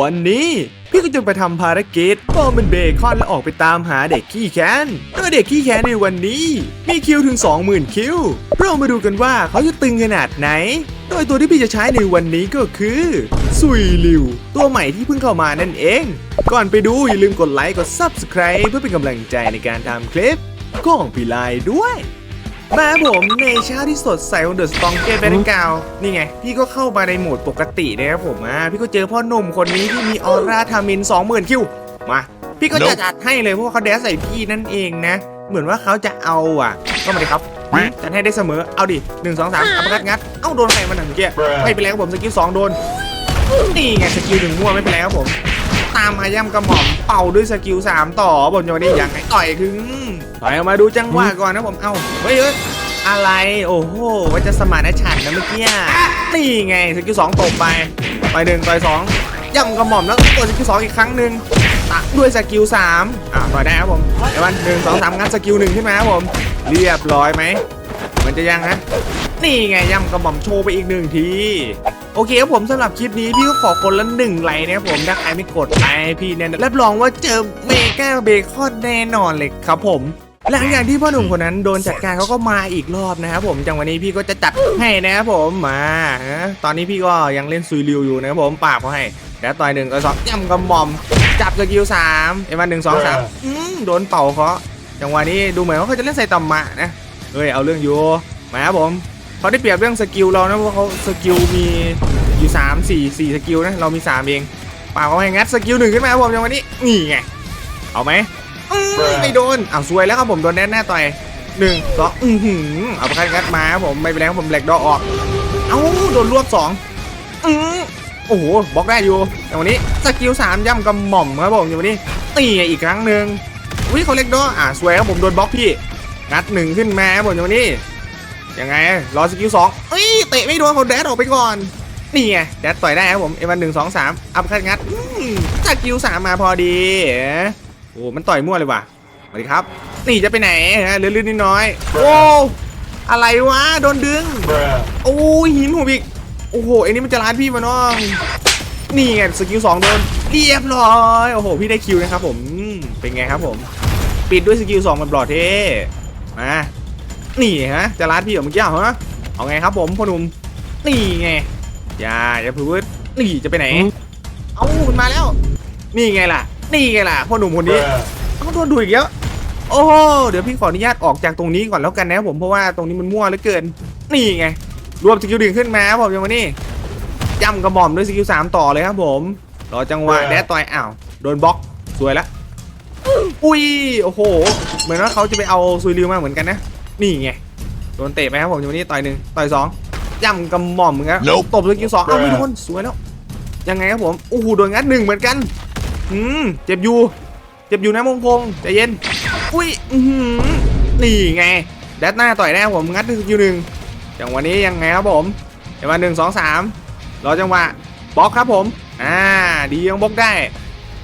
วันนี้พี่ก็จะไปทำภารกิจปลอมเป็นเบคอนและออกไปตามหาเด็กขี้แค้นโดยเด็กขี้แค้นในวันนี้ มีคิวถึง 20,000 คิว เรามาดูกันว่าเขาจะตึงขนาดไหน โดยตัวที่พี่จะใช้ในวันนี้ก็คือซุยลิว ตัวใหม่ที่เพิ่งเข้ามานั่นเอง ก่อนไปดูอย่าลืมกดไลค์กด Subscribe เพื่อเป็นกำลังใจในการทำคลิปก็ของพี่ไลด้วย มาผมในเช้าที่สดใสของเดอะสตองเกตแบนกาวนี่ไง พี่ก็เข้ามาในโหมดปกตินะครับผมอะพี่ก็เจอพ่อหนุ่มคนนี้ที่มีออร่าทามิน 20,000 คิว มา พี่ก็จะ Nope จัดให้เลยเพราะว่าเขาแดสใส่พี่นั่นเองนะ เหมือนว่าเขาจะเอาอะ ก็มาเลยครับจัดให้ได้เสมอเอาดิหนึ่งสองสามอัปคัดงัด เอ้าโดนใครมาหนังเกี้ยไม่เป็นไรครับผมสกิลสองโดนนี่ไงสกิลหนึ่งมั่วไม่เป็นไรครับผม ตามมาย่ำกระหม่อมเป่าด้วยสกิลสามต่อบนโยนได้ยังไงต่อยคือต่อยออกมาดูจังหวะก่อนนะผมเอ้าเฮ้ยเอ้ยอะไรโอ้โหว่าจะสมานฉันนะเมื่อกี้นี่ไงสกิลสองตกไปต่อยหนึ่งต่อยสองย่ำกระหม่อมแล้วกดสกิลสองอีกครั้งหนึ่งตักด้วยสกิลสามอ่าต่อยได้ครับผมเดี๋ยวมันหนึ่งสองสามงัดสกิลหนึ่งขึ้นมาครับผม เรียบร้อยไหม มันจะยังฮะ นี่ไงย่ำกระหม่อมโชว์ไปอีกหนึ่งที โอเคครับผมสำหรับคลิปนี้พี่ก็ขอคนละหนึ่งไลค์นะครับผมถ้าใครไม่กดไลค์พี่เนี่ยรับรองว่าเจอเมกาเบคอนแน่นอนเลยครับผมหลังจากที่พ่อหนุ่มคนนั้นโดนจัดการเขาก็มาอีกรอบนะครับผมจังวันนี้พี่ก็จะจัดให้นะครับผมมาฮะตอนนี้พี่ก็ยังเล่นซุยริวอยู่นะครับผมปราบเขาให้แล้วต่อยหนึ่งต่อยสองย่ำกระหม่อม จับสกิลสามเอ็มวันหนึ่งสองสามโดนเป่าเขาะจังหวะนี้ดูเหมือนว่าเขาจะเล่นใส่ต่ำมะนะ เฮ้ยเอาเรื่องอยู่มาครับผมเขาได้เปรียบเรื่องสกิลเรานะเพราะเขาสกิลมีอยู่3 4 4สกิลนะเรามี3เองป่าเขาให้งัดสกิลหนึ่งขึ้นมาครับผมอย่างวันนี้นี่ไงเอาไหมอื้อไม่โดนอ้าวซวยแล้วครับผมโดนแน่แน่ต่อยหนึ่งสองอือหือเอาไปงัดมาครับผมไม่เป็นไรครับผมแหลกดอกออกเอ้าโดนรวบสองอือโอ้โหบล็อกได้อยู่อย่างวันนี้สกิลสามย่ำกำหม่อมครับผมอย่างวันนี้ตีไงอีกครั้งหนึ่งอุ้ยเขาเล็กดออ่าสวยครับผมโดนบล็อกพี่ งัดหนึ่งขึ้นมาครับผมอย่างวันนี้ยังไงรอสกิลสองเอ้ยเตะไม่โดนเขาแดดออกไปก่อนนี่ไงแดดต่อยได้ครับผมเอวันหนึ่งสองสามอัพคัดงัดอืมสกิลสามมาพอดีโอ้มันต่อยมั่วเลยว่ะสวัสดีครับ นี่จะไปไหนฮะเลื่อนๆนิดน้อยโอ้อะไรวะโดนดึงโอ้หินหัวอีกโอ้โหไอ้นี่มันจะร้านพี่มาน้องนี่ไงสกิลสองโดนเรียบร้อยโอ้โหพี่ได้คิวนะครับผมอืมเป็นไงครับผม ปิดด้วยสกิลสองมันบลอดเท่ มานี่ฮะจะร้านพี่เหรอเมื่อกี้เหรอเอาไงครับผมพ่อหนุ่มนี่ไงอย่าอย่าพูดนี่จะไปไหน เอามันมาแล้ว นี่ไงล่ะ นี่ไงล่ะพ่อหนุ่มคนนี้เขาโดนดูอีกแล้วโอ้โหเดี๋ยวพี่ขออนุญาตออกจากตรงนี้ก่อนแล้วกันนะครับผมเพราะว่าตรงนี้มันมั่วเหลือเกิน นี่ไง รวมสกิลดึงขึ้นมาครับผมอย่างวันนี้ย่ำกระหม่อมด้วยสกิลสามต่อเลยครับผมรอจังหวะแดดต่อยอ้าวโดนบล็อกสวยละอุ้ยโอ้โห เหมือนว่าเขาจะไปเอาซุยริวมาเหมือนกันนะ นี่ไง โดนเตะไปครับผมอยู่นี่ต่อยหนึ่งต่อยสองย่ำกำหม่อมมึงครับ Nope ตบสกิลสองเอาไม่โดนสวยแล้ว ยังไงครับผมโอ้โหโดนงัดหนึ่งเหมือนกันอืมเจ็บอยู่ เจ็บอยู่นะมงคงใจเย็น อุ้ยอือหือนี่ไงแดดหน้าต่อยแน่ครับผมงัดด้วยสกิลหนึ่งจังหวะนี้ยังไงครับผมจังหวะหนึ่งสองสามรอจังหวะบล็อกครับผม อ่า ดียังบล็อกได้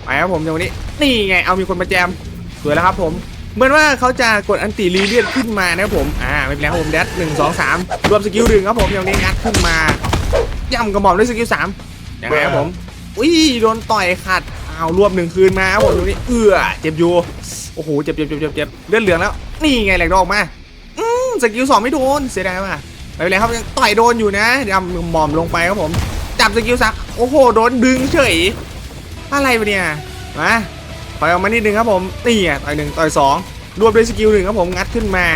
ไปครับผมจังหวะนี้ นี่ไง เอามีคนมาแจมสวยแล้วครับผม เหมือนว่าเขาจะกดอันติรีเลียนขึ้นมานะครับผมอ่าไม่เป็นไรครับผมแดดหนึ่งสองสามรวมสกิลหนึ่งครับผมอย่างนี้งัดขึ้นมาย่ำกระหม่อมด้วยสกิลสามอยังไงครับผมอุ้ยโดนต่อยขาดเอารวบหนึ่งคืนมาครับผมตรงนี้เอื้อเจ็บอยู่โอ้โหเจ็บเจ็บเจ็บเจ็บเจ็บเลือดเหลืองแล้ว นี่ไงแหลกดอกอกมาอืมสกิลสองไม่โดนเสียดายว่ะไม่เป็นไรครับยังต่อยโดนอยู่นะย่ำหม่อมลงไปครับผมจับสกิลสักโอ้โหโดนดึงเฉยอะไรวะเนี่ยมา ถอยออกมานิดนึงครับผมนี่อะต่อยหนึ่งต่อยสองรวบด้วยสกิลหนึ่งครับผมงัดขึ้นมา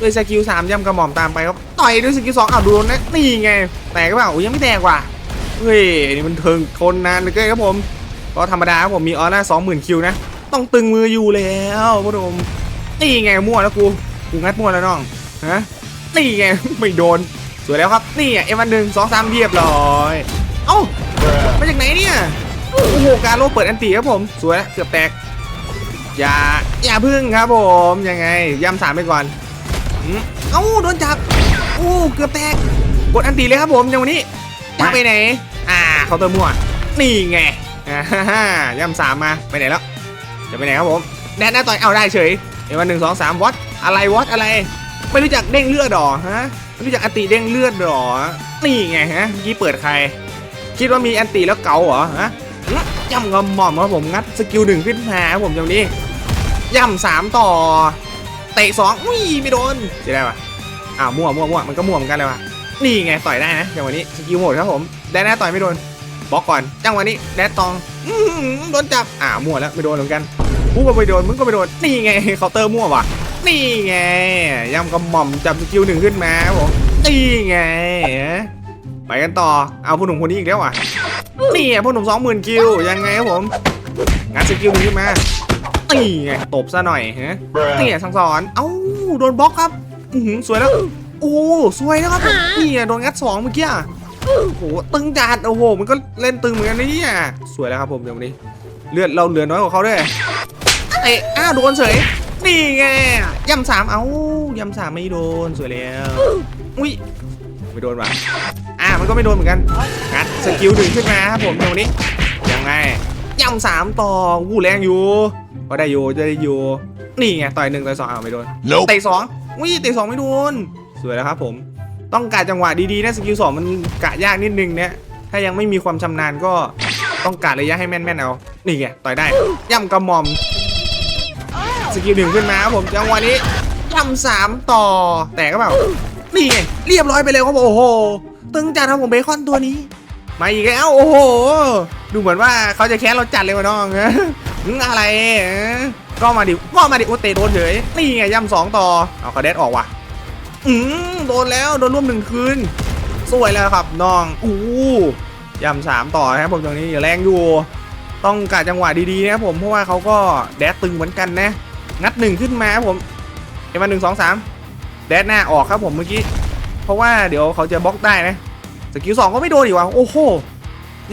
ด้วยสกิลสามย่ำกระหม่อมตามไปครับต่อยด้วยสกิลสองอ้าวโดนนะนี่ไงแตกก็เปล่าโอ้ยยังไม่แตกว่ะเฮ้ยนี่มันเทิงคนนานเลยครับผมก็ธรรมดาครับผมมีออร่าสองหมื่นคิวนะต้องตึงมืออยู่แล้วพ่อผมนี่ไงมั่วแล้วกูกูงัดมั่วแล้วน้องฮะนี่ไงไม่โดนสวยแล้วครับนี่เอ็มวันหนึ่งสองสามเรียบร้อยเอ้ามาจากไหนเนี่ย โอ้โหการโลเปิดอันตีครับผม สวยเกือบแตก อย่าอย่าพึ่งครับผมยังไงย่ำสามไปก่อนอืมเอ้าโดนจับโอ้เกือบแตกกดอันตีเลยครับผมอย่างวันนี้จะไปไหน อ่าเขาเติมมั่วนี่ไงอ่าฮ่าฮ่าย่ำสามมาไปไหนแล้วจะไปไหนครับผมแดนหน้าต่อยเอาได้เฉยเดี๋ยววันหนึ่งสองสามวัดอะไรวัดอะไร ไม่รู้จักเด้งเลือดหรอฮะไม่รู้จักอัติเด้งเลือดหรอนี่ไงฮะเมื่อกี้เปิดใคร คิดว่ามีแอนตีแล้วเกาเหรอฮะ ย่ำกระหม่อมครับผมงัดสกิลหนึ่งขึ้นมาครับผมตรงนี้ย่ำสามต่อ เตะสองอุ้ยไม่โดนเสียได้ปะอ้าวมั่วมั่วมั่วมันก็มั่วเหมือนกันเลยวะนี่ไงต่อยได้นะจังหวะนี้สกิลหมดครับผมแดนหน้าต่อยไม่โดนบล็อกก่อนจังหวะนี้แดนตองโดนจับอ่ามั่วแล้วไม่โดนเหมือนกันกูก็ไม่โดนมึงก็ไม่โดนนี่ไงเคาน์เตอร์มั่วว่ะนี่ไงย่ำกระหม่อมจับสกิลหนึ่งขึ้นมาครับผมนี่ไง ไปกันต่อ เอาผู้หนุ่มคนนี้อีกแล้วอะ นี่ผู้หนุ่มสองหมื่นคิว ยังไงครับผมงานสกิลนึงขึ้มานี่ไงตบซะหน่อยฮะนี่สั่งสอน เอ้า โดนบล็อกครับอือหือสวยแล้ว โอ้ สวยนะครับนี่โดนงัดสองเมื่อกี้โอ้โห ตึงจัด โอ้โห มันก็เล่นตึงเหมือนกันนะเนี่ยสวยแล้วครับผมเดี๋ยววันนี้ เลือดเราเหลือน้อยกว่าเขาด้วยเอ้าวโดนเฉย นี่ไงยำสามเอ้ายำสามไม่โดน สวยแล้ว อุ้ยไม่โดนว่ะ มันก็ไม่โดนเหมือนกันงัดสกิลดึงขึ้นมาครับผมตรงนี้ยังไงย่ำสามต่อวู้แรงอยู่ก็ได้อยู่จะได้อยู่นี่ไงต่อยหนึ่งต่อยสองอ้าวไม่โดน Nope. เตะสองวิเตะสองไม่โดนสวยแล้วครับผมต้องกะจังหวะดีๆนะสกิลสองมันกะยากนิดนึงเนี่ยถ้ายังไม่มีความชำนาญก็ต้องกะระยะให้แม่นๆเอานี่ไงต่อยได้ย่ำกระหม่อมสกิลหนึ่งขึ้นมาครับผมจังหวะนี้ย่ำสามต่อแตกก็เปล่านี่ไงเรียบร้อยไปเลยครับผมโอ้โห ตึงจัดครับผมเบคอนตัวนี้ มาอีกแล้วโอ้โห ดูเหมือนว่าเขาจะแค้นเราจัดเลยวะน้องอะไรก็มาดิก็มาดิโอเตโดนเฉยนี่ไงย่ำสองต่อเอาคาเดสออกว่ะอืมโดนแล้วโดนร่วมหนึ่งคืนสวยแล้วครับน้องอู้ย่ำสามต่อครับผมตรงนี้อย่าแรงอยู่ต้องกะจังหวะดีๆนะผมเพราะว่าเขาก็แดดตึงเหมือนกันนะ งัดหนึ่งขึ้นมาครับผมเอ็มมาหนึ่งสองสามแดดหน้าออกครับผมเมื่อกี้ เพราะว่าเดี๋ยวเขาจะบล็อกได้นะสกิลสองก็ไม่โดนอีกว่ะโอ้โห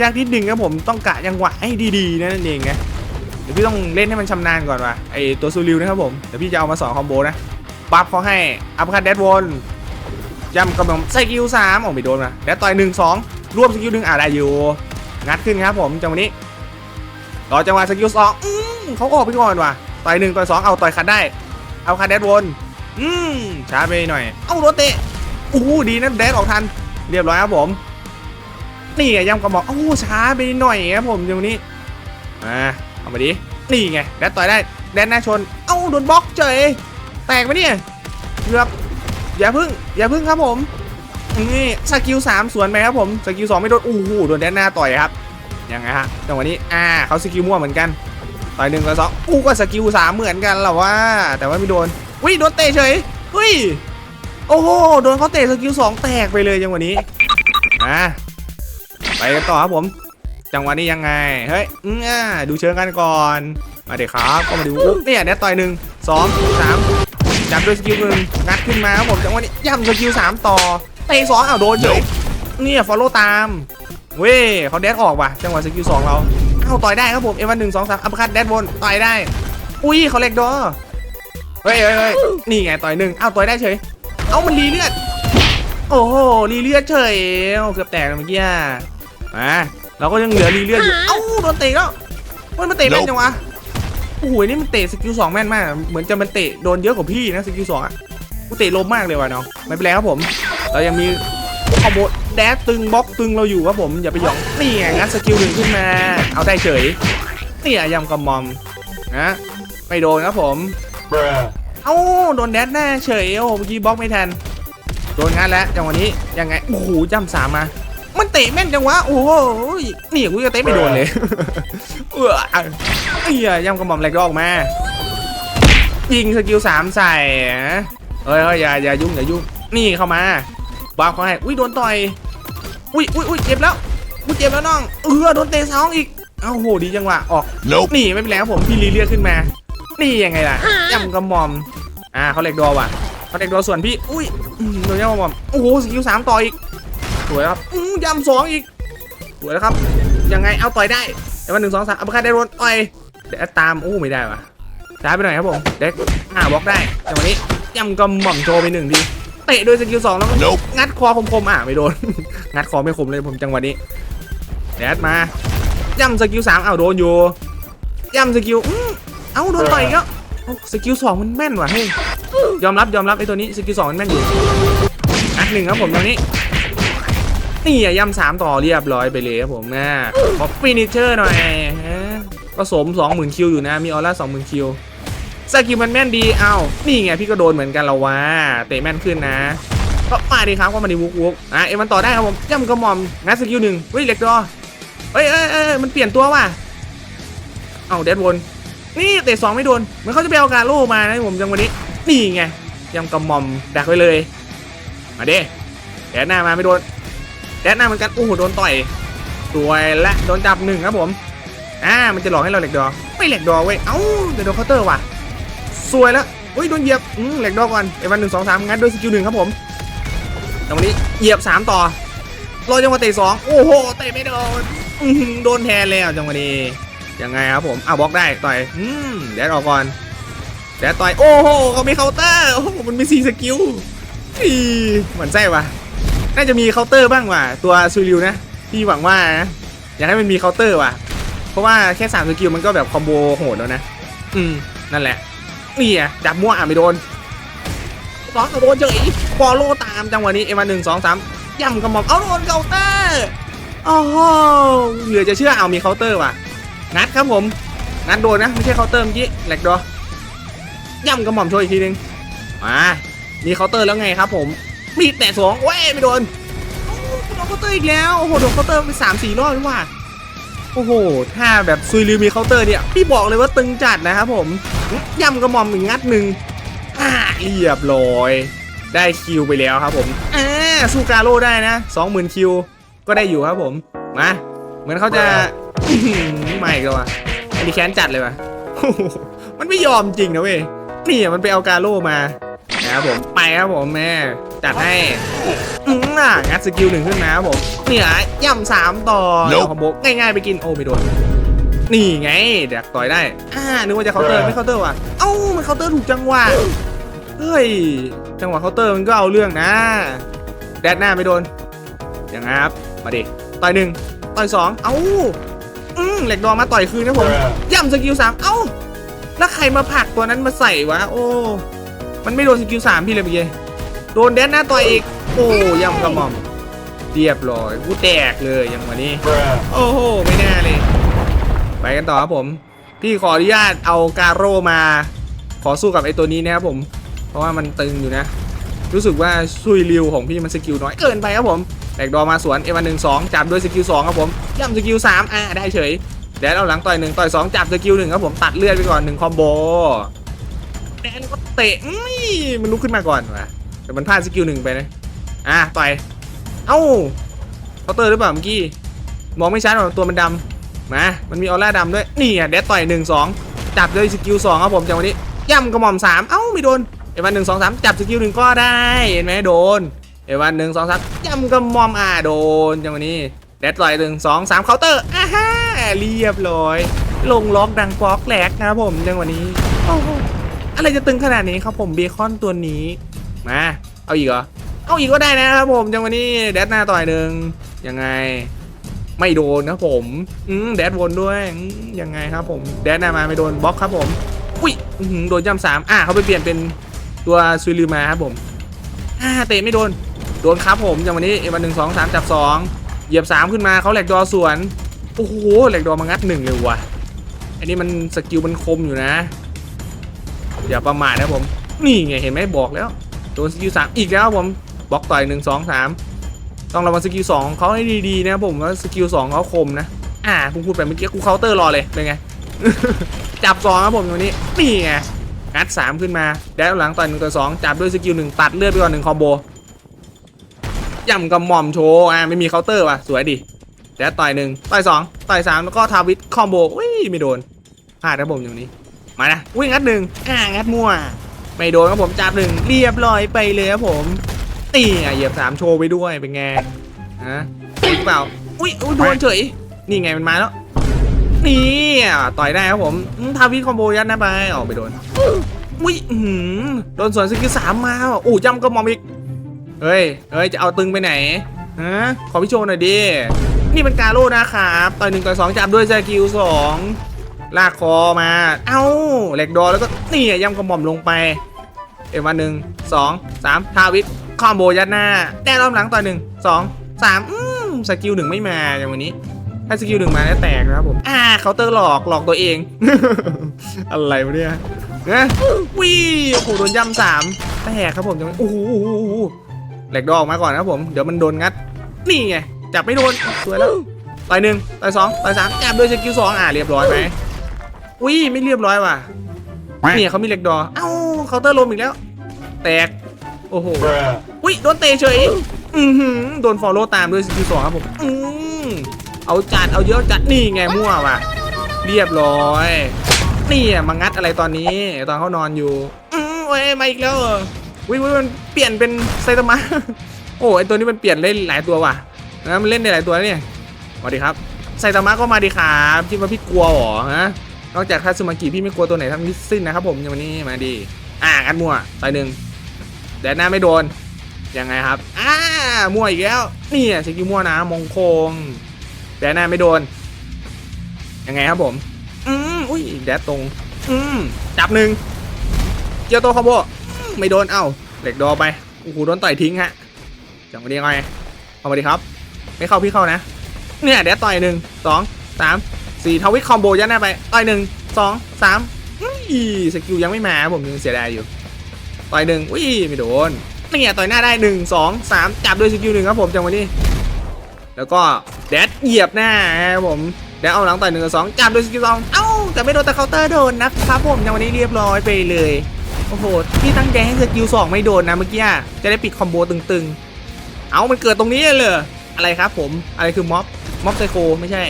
ยากนิดนึงครับผมต้องกะจังหวะให้ดีๆนะนั่นเองไงเดี๋ยวพี่ต้องเล่นให้มันชำนาญก่อนว่ะไอตัวซูริวนะครับผมเดี๋ยวพี่จะเอามาสอนคอมโบนะบัฟเขาให้อัพคันเดดวนย่ำกำลังสกิลสามออกไม่โดนนะแดดต่อยหนึ่งสองรวบสกิลหนึ่งอะได้อยู่งัดขึ้นครับผมจังหวะนี้รอจังหวะสกิลสองอืมเขาออกไปก่อนว่ะต่อยหนึ่งต่อยสองเอาต่อยคัดได้ เอาคันเดดวนอืมช้าไปหน่อย เอาโดนเตะ อู้ดีนะแดดออกทัน เรียบร้อยครับผม นี่ไงย่ำกระบอกโอ้ช้าไปหน่อยครับผมตรงนี้มาเอามาดินี่ไงแดดต่อยได้แดดหน้าชน เอ้าโดนบล็อกเฉยแตกไปเนี่ยเกือบอย่าพึ่ง อย่าพึ่งครับผมนี่สกิลสามสวนไปครับผมสกิลสองไม่โดนอู้หูโดนแดดหน้าต่อยครับยังไงฮะจังหวะนี้อ่าเขาสกิลมั่วเหมือนกันต่อยหนึ่งต่อยสองอู้ก็สกิลสามเหมือนกันเหรอว่า แต่ว่าไม่โดนวิโดนเตะเฉยเฮ้ย โอ้โหโดนเขาเตะสกิลสองแตกไปเลยจังหวะนี้อะไปกันต่อครับผม จังหวะนี้ยังไงเฮ้ยอืมอ่าดูเชิงกันก่อน มาเดี๋ยวครับก็มาดูเนี่ยเดี๋ยต่อยหนึ่งสองสามจับด้วยสกิลหนึ่งงัดขึ้นมาครับผมจังหวะนี้ย่ำสกิลสามต่อเตะสองอ้าวโดนเฉยเนี่ยฟอลโล่ตามเว้ยเขาแดดออกว่ะจังหวะสกิลสองเราเอ้าต่อยได้ครับผมเอวันหนึ่งสองสามอัปคัตแดดบนต่อยได้ อุ้ยเขาเล็กดอเฮ้ยเฮ้ยเฮ้ยนี่ไงต่อยหนึ่งเอ้าต่อยได้เฉย เอ้ามันรีเลือด โอ้โหรีเลือดเฉยเอาเกือบแตกเมื่อกี้อะมาเราก็ยังเหลือรีเลือดอยู่ เอ้าโดนเตะแล้วมันมันเตะแม่นจังวะโอ้โหนี่มันเตะสกิลสองแม่นมาก เหมือนจะมันเตะโดนเยอะกว่าพี่นะสกิลสองอะกูเตะลมมากเลยว่ะน้องไม่เป็นไรครับผม เรายังมีคอมโบแดดตึงบล็อกตึงเราอยู่ครับผมอย่าไปหยองนี่ไงงัดสกิลหนึ่งขึ้นมา เอาได้เฉยนี่อะยำกระหมอมนะไม่โดนครับผม Bruh. เอ้าโดนแดดหน้าเฉยโอ้โหเมื่อกี้บล็อกไม่ทันโดนงานแล้วจังหวะนี้ยังไงโอ้โหจำสามมา มันเตะแม่นจังวะโอ้โหนี่กูจะเตะไม่โดนเลยเออไอ้เหี้ยย่ำกระหม่อมแรกดอกมายิงสกิลสามใส่เฮ้ยเฮ้ยอย่าอย่ายุ่งอย่ายุ่งนี่เข้ามาบ้าเขาให้อุ้ยโดนต่อยอุ้ยอุ้ยอุ้ยเจ็บแล้วอุ้ยเจ็บแล้วน้องเออโดนเตะสองอีกเอ้าโหดีจังหวะออก Nope. นี่ไม่เป็นไรครับผมพี่รีเลียกขึ้นมา นี่ยังไงล่ะย่ำกระหม่อม อ่าเขาเล็กดอว่ะเขาเล็กดอส่วนพี่ อุ้ยอื้อหือโดนย่ำกระหม่อมโอ้โหสกิลสามต่ออีก สวยแล้วครับอื้อย่ำสองอีก สวยแล้วครับ ยังไง เอาต่อยได้ แต่ว่าหนึ่งสองสามอัปเปอร์คัตได้โดนต่อยเดี๋ยวตามโอ้ไม่ได้ว่ะช้าไปหน่อยครับผม เด็กห้าบล็อกได้แต่วันนี้ย่ำกระหม่อมโชว์ไปหนึ่งทีเตะโดยสกิลสองแล้วก็ Nope. งัดคอคมๆอะไม่โดน งัดคอไม่คมเลยผมจังหวะนี้แดดมาย่ำสกิลสามเอาโดนอยู่ย่ำสกิลอื้อเอ้าโดนต่อยอีกแล้วโอ้ สกิลสองมันแม่นว่ะเฮ้ยยอมรับยอมรับไอ้ตัวนี้สกิลสองมันแม่นอยู่นัดหนึ่งครับผมตรงนี้นี่อะย่ำสามต่อเรียบร้อยไปเลยครับผมนะขอฟินิเชอร์หน่อยฮะผสม20,000คิวอยู่นะมีออร่า20,000คิวสกิลมันแม่นดีเอ้านี่ไงพี่ก็โดนเหมือนกันและวะเตะแม่นขึ้นนะก็มาดีครับก็มาดีวุกวุกอะเอ็มันต่อได้ครับผมย่ำกระหม่อมงัดสกิลหนึ่งเฮ้ยเล็กดอเอ้ยเอ้ยเอ้ยมันเปลี่ยนตัวว่ะเอาเดดวน นี่เตะสองไม่โดนเหมือนเขาจะไปเอาการโล่มานะผมจังวันนี้ นี่ไงย่ำกระหม่อมดักไว้เลยมาเด้แดดหน้ามาไม่โดนแดดหน้าเหมือนกันโอ้โหโดนต่อยสวยและโดนจับหนึ่งครับผมอ่ามันจะหลอกให้เราเหล็กดอไม่เหล็กดอเว้ยเอ้าเดี๋ยวโดนเคาน์เตอร์ว่ะสวยแล้วเฮ้ยโดนเหยียบอืมเหล็กดอก่อนเอวันหนึ่งสองสามงัดด้วยสกิลหนึ่งครับผมตรงนี้เหยียบ3ต่อรอจังหวะเตะสองโอ้โหเตะไม่โดนโดนแทนแล้วจังหวะนี้ ยังไงครับผมอ้าวบล็อกได้ต่อยอืมแดดออกก่อนแดดต่อยโอ้โหเขามีเคาน์เตอร์โอ้โหมันมีสี่สกิลอีเหมือนไส้ว่ะน่าจะมีเคาน์เตอร์บ้างว่ะตัวซูริวนะพี่หวังว่านะอยากให้มันมีเคาน์เตอร์ว่ะ เพราะว่าแค่สามสกิลมันก็แบบคอมโบโหดแล้วนะอืมนั่นแหละนี่อะจับมั่วอะไม่โดนสองโดนเฉยฟอลโล่ตามจังหวะนี้เอ็มวันหนึ่งสองสามย่ำกระหม่อมเอาโดนเคาน์เตอร์โอ้โหเหลือจะเชื่อเอามีเคาน์เตอร์ว่ะ งัดครับผมงัดโดนนะ ไม่ใช่เคาน์เตอร์เมื่อกี้แหลกดอย่ำกระหม่อมโชว์อีกทีนึงมามีเคาน์เตอร์แล้วไงครับ ผมมีแต่สองเว้ยไม่โดนโดนเคาน์เตอร์อีกแล้วโอ้โหโดนเคาน์เตอร์ไปสามสี่รอบแล้วว่ะโอ้โห ถ้าแบบซุยลือมีเคาน์เตอร์เนี่ยพี่บอกเลยว่าตึงจัดนะครับผมย่ำกระหม่อมอีกงัดหนึ่งอ่าเรียบร้อย ได้คิวไปแล้วครับผมอ่าสู้กาโร่ได้นะ20,000คิวก็ได้อยู่ครับผมมา เหมือนเขาจะอื้อหือไม่ก็ว่ะอันนี้แค้นจัดเลยว่ะโอ้โหมันไม่ยอมจริงนะเว้ยนี่อะมันไปเอากาโร่มานะครับผมไปครับผมแม่จัดให้อืมอะงัดสกิลหนึ่งขึ้นมาครับผมเนี่ยย่ำสามต่อ Nope เอาของโบกง่ายๆไปกินโอ้ไม่โดนนี่ไงเด็กต่อยได้อ่านึกว่าจะเคาน์เตอร์ไม่เคาน์เตอร์ว่ะเอ้ามันเคาน์เตอร์ถูกจังหวะเฮ้ยจังหวะเคาน์เตอร์มันก็เอาเรื่องนะ แดดหน้าไม่โดนอย่างงั้นครับมาดิต่อยหนึ่ง ต่อยสองเอ้าอืมเหล็กดองมาต่อยคืนนะผมย่ำสกิลสามเอ้าแล้วใครมาผลักตัวนั้นมาใส่วะ โอ้ มันไม่โดนสกิลสามพี่เลยเมื่อกี้โดนแดดหน้าต่อยอีก โอ้ย่ำกระหม่อมเรียบร้อยกูแตกเลยอย่างวันนี้ โอ้โหไม่น่าเลย ไปกันต่อครับผม พี่ขออนุญาตเอาการโร่มา ขอสู้กับไอ้ตัวนี้นะครับผม เพราะว่ามันตึงอยู่นะ รู้สึกว่าซุยริวของพี่มันสกิลน้อยเกินไปครับผม แตกดอมาสวนเอวันหนึ่งสองจับด้วยสกิลสองครับผมย่ำสกิลสามอ่าได้เฉยแดนเอาหลังต่อยหนึ่งต่อยสองจับสกิลหนึ่งครับผมตัดเลือดไปก่อนหนึ่งคอมโบแดนก็เตะมันลุกขึ้นมาก่อนว่ะแต่มันพลาดสกิลหนึ่งไปนะอะต่อยเอ้าเคาน์เตอร์หรือเปล่าเมื่อกี้มองไม่ชัดหรอกตัวมันดำมามันมีออร่าดำด้วยนี่อะเดดต่อยหนึ่งสองจับด้วยสกิลสองครับผมจังหวะนี้ย่ำกระหม่อมสามเอ้าไม่โดนเอวันหนึ่งสองสามจับสกิลหนึ่งก็ได้เห็นไหมโดน เอวันหนึ่งสองสามย่ำกระมอมอ่าโดนจังวะนี้เดดต่อยหนึ่งสองสามเคาน์เตอร์อ่าฮ่าเรียบร้อย ลงล็อกดังฟอกแหลกนะครับผมจังวะนี้โอ้โหอะไรจะตึงขนาดนี้ครับผมเบคอนตัวนี้มาเอาอีกเหรอเอาอีกก็ได้นะครับผมจังวะนี้แดดหน้าต่อยหนึ่งยังไงไม่โดนครับผมอืมแดดวนด้วยยังไงครับผมแดดหน้ามาไม่โดนบล็อกครับผมอุ้ยโดนจำสามอ่าเขาไปเปลี่ยนเป็นตัวซุยลือมาครับผมอ่าเตะไม่โดน โดนครับผมจังวะนี้เอวันหนึ่งสองสามจับสองเหยียบสามขึ้นมาเขาแหลกดอสวนโอ้โหแหลกดอมางัดหนึ่งเลยว่ะอันนี้มันสกิลมันคมอยู่นะอย่าประมาทนะผมนี่ไงเห็นไหมบอกแล้วโดนสกิลสามอีกแล้วผมบล็อกต่อยหนึ่งสองสามต้องระวังสกิลสองเขาให้ดีๆนะผมว่าสกิลสองเขาคมนะอ่าผมพูดไปเมื่อกี้กูเคาน์เตอร์รอเลยเป็นไงจับสองครับผมวันนี้นี่ไงงัดสามขึ้นมาแดดหลังต่อยหนึ่งต่อสองจับด้วยสกิลหนึ่งตัดเลือดไปก่อนหนึ่งคอมโบ ย่ำกับหม่อมโชว์อ่าไม่มีเคาน์เตอร์ว่ะสวยดิแดดต่อยหนึ่งต่อยสองต่อยสามแล้วก็ทาวิทคอมโบอุ้ยไม่โดนพลาดครับผมอย่างนี้ มานะวิ่งงัดหนึ่งอ่างัดมั่ว ไม่โดนครับผมจับหนึ่งเรียบร้อยไปเลยครับผมนี่อะเหยียบสามโชว์ไปด้วยเป็นไงฮะจริงเปล่าอุ้ยอุ๊ยโดนเฉยนี่ไงมันมาแล้วนี่ต่อยได้ครับผมทาวิคอมโบยัดหน้าไปออกไปโดนอุ้ยอื้อหือโดนสวนสกิลสามมาว่ะโอ้จำก็มอมอีก เฮ้ยเฮ้ย จะเอาตึงไปไหน ฮะ ขอพี่โชว์หน่อยดิ นี่เป็นการโลนะครับต่อยหนึ่งต่อยสองจับด้วยสกิลสองลากคอมา เอ้าเหล็กดอแล้วก็นี่ย่ำกระหม่อมลงไป เอวันหนึ่งสองสามทาวิทคอมโบยัดหน้าแต้รอบหลังต่อยหนึ่งสองสามอืมสกิลหนึ่งไม่มาอย่างวันนี้ ถ้าสกิลหนึ่งมาแล้วแตกนะครับผม อ่าเคาน์เตอร์หลอกหลอกตัวเอง อะไรวะเนี่ยนะวิ่โอ้โหโดนย่ำสามแตกครับผมจังโอ้โหโอ้โอ้โห แหลกดอกออกมาก่อนนะครับผม เดี๋ยวมันโดนงัด นี่ไง จับไม่โดน สวยแล้วต่อยหนึ่งต่อยสองต่อยสามจับด้วยสกิลสองอ่าเรียบร้อยไหมอุ้ยไม่เรียบร้อยว่ะเนี่ยเขามีเหล็กดอ เอ้าเคาน์เตอร์ลมอีกแล้ว แตก โอ้โห อุ้ยโดนเตะเฉย อือหือโดนฟอลโล่ตามด้วยสกิลสองครับผม อืมเอาจัดเอาเยอะจัดนี่ไงมั่วว่ะ เรียบร้อย นี่อะมางัดอะไรตอนนี้ ตอนเขานอนอยู่ อืมโอ้ยมาอีกแล้ว วิวมันเปลี่ยนเป็นไซตามะโอ้ไอตัวนี้มันเปลี่ยนได้หลายตัวว่ะนะมันเล่นได้หลายตัวเนี่ยสวัสดีครับไซตามะก็มาดีครับคิดว่าพี่กลัวเหรอฮะนอกจากคาซึมากิพี่ไม่กลัวตัวไหนทั้งสิ้นนะครับผมอย่างวันนี้มาดีอ่างัดมั่วต่อยหนึ่งแดนหน้าไม่โดนยังไงครับอ่ามั่วอีกแล้วนี่สกิลมั่วนะมงคงแดนหน้าไม่โดนยังไงครับผมอืมอุ้ยแดดตรงอืมจับหนึ่งเกียวโตคอมโบ ไม่โดน เอ้า เหล็กดอไป โอ้โห โดนต่อยทิ้งฮะ จังหวะนี้ไงเอามาดีครับ ไม่เข้าพี่เข้านะ เนี่ยแดดต่อยหนึ่งสองสามสี่ทวิตคอมโบยัดหน้าไป ต่อยหนึ่งสองสามอุ้ยสกิลยังไม่มาผมยังเสียดายอยู่ ต่อยหนึ่งอุ้ยไม่โดนเนี่ไงต่อยหน้าได้หนึ่งสองสามจับด้วยสกิลหนึ่งครับผมจังหวะนี้ แล้วก็แดดเหยียบหน้าครับผมแดดเอาหลังต่อยหนึ่งกับสองจับด้วยสกิลสองเอ้าแต่ไม่โดนแต่เคาน์เตอร์โดนนะครับผมจังหวะนี้เรียบร้อยไปเลย โอ้โหพี่ตั้งใจให้สกิลสองไม่โดนนะเมื่อกี้จะได้ปิดคอมโบตึงๆ เอามันเกิดตรงนี้เลยอะไรครับผมอะไรคือม็อบม็อบไซโคไม่ใช่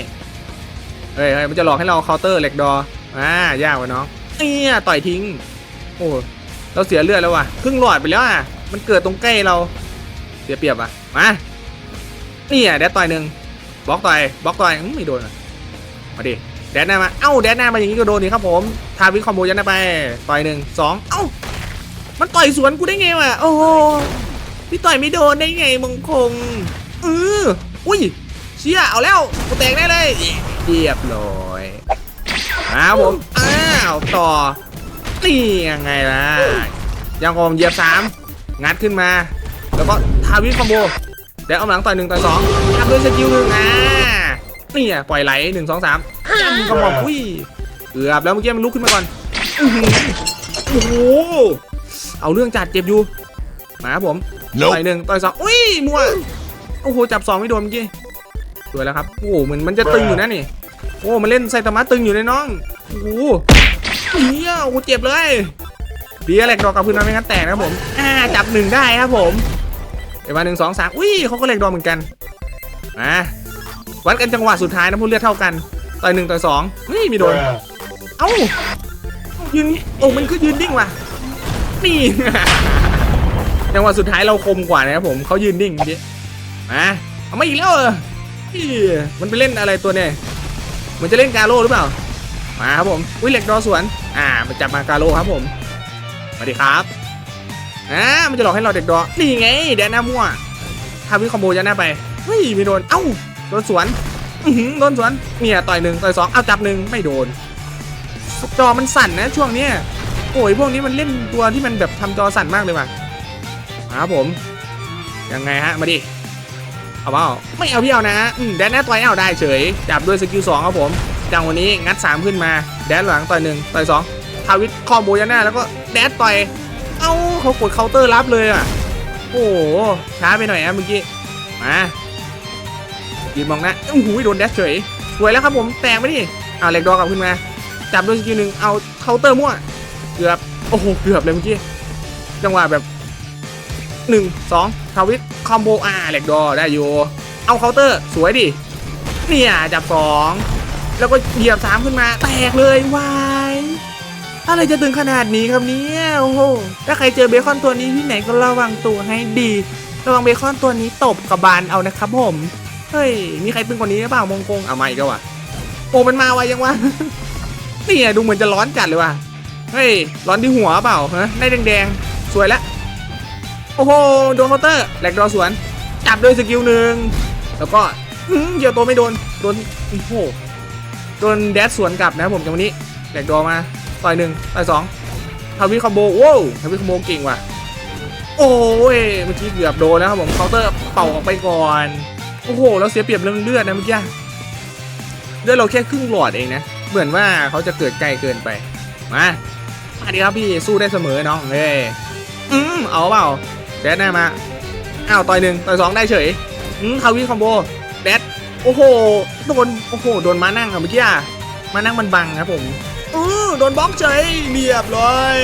เฮ้ยมันจะหลอกให้เราเคาน์เตอร์เหล็กดออ่ายากวะน้องเนี่ยต่อยทิ้ง โอ้เราเสียเลือดแล้วว่ะครึ่งหลอดไปแล้วอะมันเกิดตรงใกล้เราเสียเปรียบอะมาเนี่อะแดดต่อยหนึ่งบล็อกต่อยบล็อกต่อยอื้อไม่โดนอะมาดิ แดดหน้ามา เอ้าแดดหน้ามาอย่างนี้ก็โดนนี่ครับผมทาวิคอมโบยันน้าไป ต่อยหนึ่งสองเอ้า มันต่อยสวนกูได้ไงวะ โอ้โหพี่ต่อยไม่โดนได้ไงมงคงเอออุ้ย เชี่ยเอาแล้วกูแตกแน่เลยเรียบร้อยมาครับผมอ้าวต่อนี่ยังไงล่ะยังคงเหยียบสามงัดขึ้นมา แล้วก็ทาวิคอมโบเดี๋ยวเอาหลังต่อยหนึ่งต่อยสองทำด้วยสกิลหนึ่งอะนี่ปล่อยไหลหนึ่งสองสาม ยันกระหม่อมอุ้ยเกือบแล้วเมื่อกี้มันลุกขึ้นมาก่อนอื้อหือโอ้โหเอาเรื่องจัดเจ็บอยู่มาครับผมต่อยหนึ่งต่อยสองอุ้ยมัวโอ้โหจับสองไม่โดนเมื่อกี้สวยแล้วครับโอ้โหเหมือนมันจะตึงอยู่นะนี่โอ้มันเล่นไซตามะตึงอยู่เลยน้องโอ้โหเฮียโอ้โหเจ็บเลยเบียร์เหล็กดอกกับพื้นมันไม่งั้นแตกนะครับผมอ่าจับหนึ่งได้ครับผมเดี๋ยวมาหนึ่งสองสามอุ้ยเขาก็เหล็กดอกเหมือนกันมาวัดกันจังหวะสุดท้ายนะพูดเลือดเท่ากัน ต่อยหนึ่งต่อยสองเฮ้ยไมีโดน เอ้า ยืนงี้โอ้มันก็ยืนนิ่งว่ะ นี่ จังหวะสุดท้ายเราคมกว่านะครับผมเขายืนนิ่งเมื่อกี้มาเอามาอีกแล้วเหรออี้มันไปเล่นอะไรตัวเนี่ยเหมันจะเล่นกาโร่หรือเปล่า มาครับผมอุ้ยเหล็กดอสวน อ่ามันจับมากาโร่ครับผมสวัสดีครับอ่ามันจะหลอกให้เราเด็กดอ นี่ไงแดนหน้ามั่วทำวิคอมโบยันหน้าไป เฮ้ยไม่โดน เอ้าโดนสวน อือหือโดนสวนเนี่ยต่อยหนึ่งต่อยสองเอาจับหนึ่งไม่โดน จอมันสั่นนะช่วงเนี้ยโอ้ยพวกนี้มันเล่นตัวที่มันแบบทำจอสั่นมากเลยว่ะครับผมยังไงฮะมาดิเอาเปล่าไม่เอาพี่เอานะอืมแดนหน้าต่อยเอาได้เฉยจับด้วยสกิลสองครับผมจังวันนี้งัดสามขึ้นมาแดนหลังต่อยหนึ่งต่อยสองทาวิทคอมโบยันหน้าแล้วก็แดดต่อยเอ้าเขากดเคาน์เตอร์รับเลยอะโอ้โหช้าไปหน่อยนะเมื่อกี้มา ยืนมองนะโอ้โหโดนแดดเฉยสวยแล้วครับผมแตกไปดิเอาเหล็กดอกกลับขึ้นมา จับด้วยสกิลหนึ่งเอาเคาน์เตอร์มั่ว เกือบ โอ้โห เกือบเลยเมื่อกี้ จังหวะแบบหนึ่งสองทาวิทคอมโบอาเหล็กดอได้อยู่ เอาเคาน์เตอร์สวยดิ เนี่ยจับสองแล้วก็เหยียบสามขึ้นมา แตกเลยวายอะไรจะตึงขนาดนี้ครับเนี่ยโอ้โหถ้าใครเจอเบคอนตัวนี้ที่ไหนก็ระวังตัวให้ดี ระวังเบคอนตัวนี้ตบกับบานเอานะครับผม เฮ้ย มีใครตึงกว่านี้หรือเปล่ามงคงเอามาอีกแล้ววะโอ้มันมาไวยังวะ นี่ดูเหมือนจะร้อนจัดเลยว่ะ เฮ้ย ร้อนที่หัวเปล่าฮะได้แดงๆ สวยละโอ้โห โดนเคาน์เตอร์แหลกดอสวน จับด้วยสกิลหนึ่ง แล้วก็เกี่ยวตัวไม่โดน โดน โอ้โห โดนแดดสวนกลับนะผมจังวันนี้แหลกดอมา ต่อยหนึ่งต่อยสองทาวิคอมโบโว้วทาวิคอมโบเก่งว่ะ โอ้ย เมื่อกี้เกือบโดนแล้วครับผมเคาน์เตอร์เป่าออกไปก่อน โอ้โห เราเสียเปรียบเรื่องเลือดนะเมื่อกี้เลือดเราแค่ครึ่งหลอดเองนะ เหมือนว่าเขาจะเกิดไกลเกินไป มามาดีครับพี่สู้ได้เสมอเน้องเฮ้ยอืมเอาเปล่าแดดหน้ามา อ้าวต่อยหนึ่งต่อยสองได้เฉย อืมทาวิคอมโบแดดโอ้โห โดน โอ้โห โดนมานั่งอะเมื่อกี้อะมานั่งมันบังครับผมเออโดนบล็อกเฉยเรียบร้อย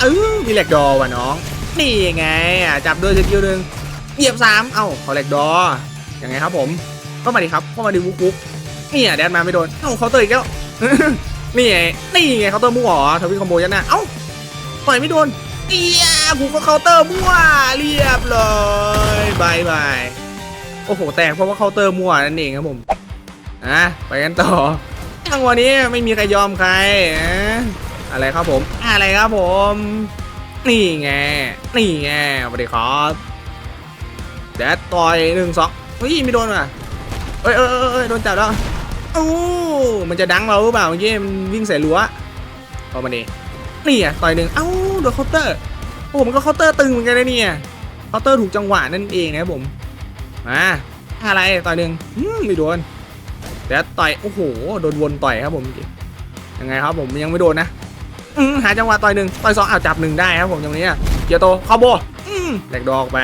เออมีแหลกดอว่ะน้อง นี่ไงอะจับด้วยสกิลหนึ่งเหยียบสามเอ้าขอแหลกดอ ยังไงครับผมเข้ามาดิครับเข้ามาดิวุกวุกนี่อะแดดมาไม่โดนเอ้าเขาน์เตอร์อีกแล้วนี่ไงนี่ไงเคาน์เตอร์มั่วเหรอทวิคอมโบยันหน้าเอ้าต่อยไม่โดนเอียกูก็เคาน์เตอร์มั่วเรียบร้อยบายบายโอ้โหแตกเพราะว่าเคาน์เตอร์มั่วนั่นเองครับผมอะไปกันต่อจังวะนี้ไม่มีใครยอมใครอะอะไรครับผม อะไรครับผม นี่ไง นี่ไงสวัสดีครับแดดต่อยหนึ่งสอง เฮ้ยไม่โดนว่ะเอ้ยเอ้ยเอ้ยเอ้ยโดนจับแล้วโอ้มันจะดังเราหรือเปล่าเมื่อกี้มันวิ่งใส่รั้วเอามาดินี่อะต่อยหนึ่งเอ้าโดนเคาน์เตอร์โอ้มันก็เคาน์เตอร์ตึงเหมือนกันนะเนี่ยเคาน์เตอร์ถูกจังหวะนั่นเองนะครับผมมาอะไรต่อยหนึ่งอืมไม่โดนแต่ต่อยโอ้โหโดนวนต่อยครับผมเมื่อกี้ยังไงครับผมยังไม่โดนนะอืมหาจังหวะต่อยหนึ่งต่อยสองเอาจับหนึ่งได้ครับผมอย่างนี้เกียรโตคอมโบอืมแหลกดอกไป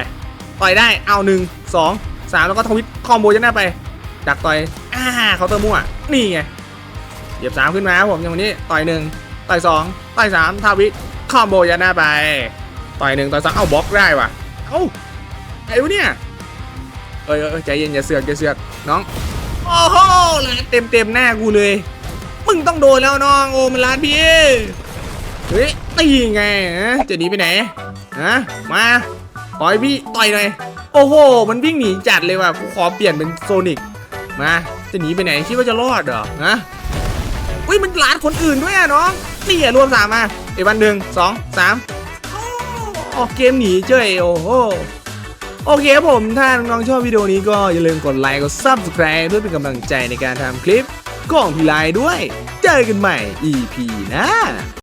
ต่อยได้เอาหนึ่งสอง สามแล้วก็ทวิตคอมโบยันหน้าไป ดักต่อยอ่าเคาน์เตอร์มั่ว นี่ไงเหยียบสามขึ้นมาครับผมอย่างวันนี้ต่อยหนึ่งต่อยสองต่อยสามทาวิตคอมโบยันหน้าไป ต่อยหนึ่งต่อยสองเอ้าบล็อกได้ว่ะ เอ้าไอ้วะเนี่ยเอ้ยเอ้ยใจเย็นอย่าเสือกอย่าเสือกน้องโอ้โหลาดเต็มเต็มหน้ากูเลย มึงต้องโดนแล้วน้องโอ้มันลาดพี่เฮ้ยตีไงจะหนีไปไหนฮะมาขอให้พี่ต่อยหน่อย โอ้โห มันวิ่งหนีจัดเลยว่ะกูขอเปลี่ยนเป็นโซนิกมาจะหนีไปไหนคิดว่าจะรอดเหรอฮะอุ้ยมันลาดคนอื่นด้วยอะน้องนี่อะรวมสามมาไอ้วันหนึ่งสองสามออกเกมหนีเจ้ยโอ้โหโอเคครับผมถ้าน้องๆชอบวิดีโอนี้ก็อย่าลืมกดไลค์กด Subscribe เพื่อเป็นกำลังใจในการทำคลิปกล่องพี่ไลน์ด้วย เจอกันใหม่ EP หน้า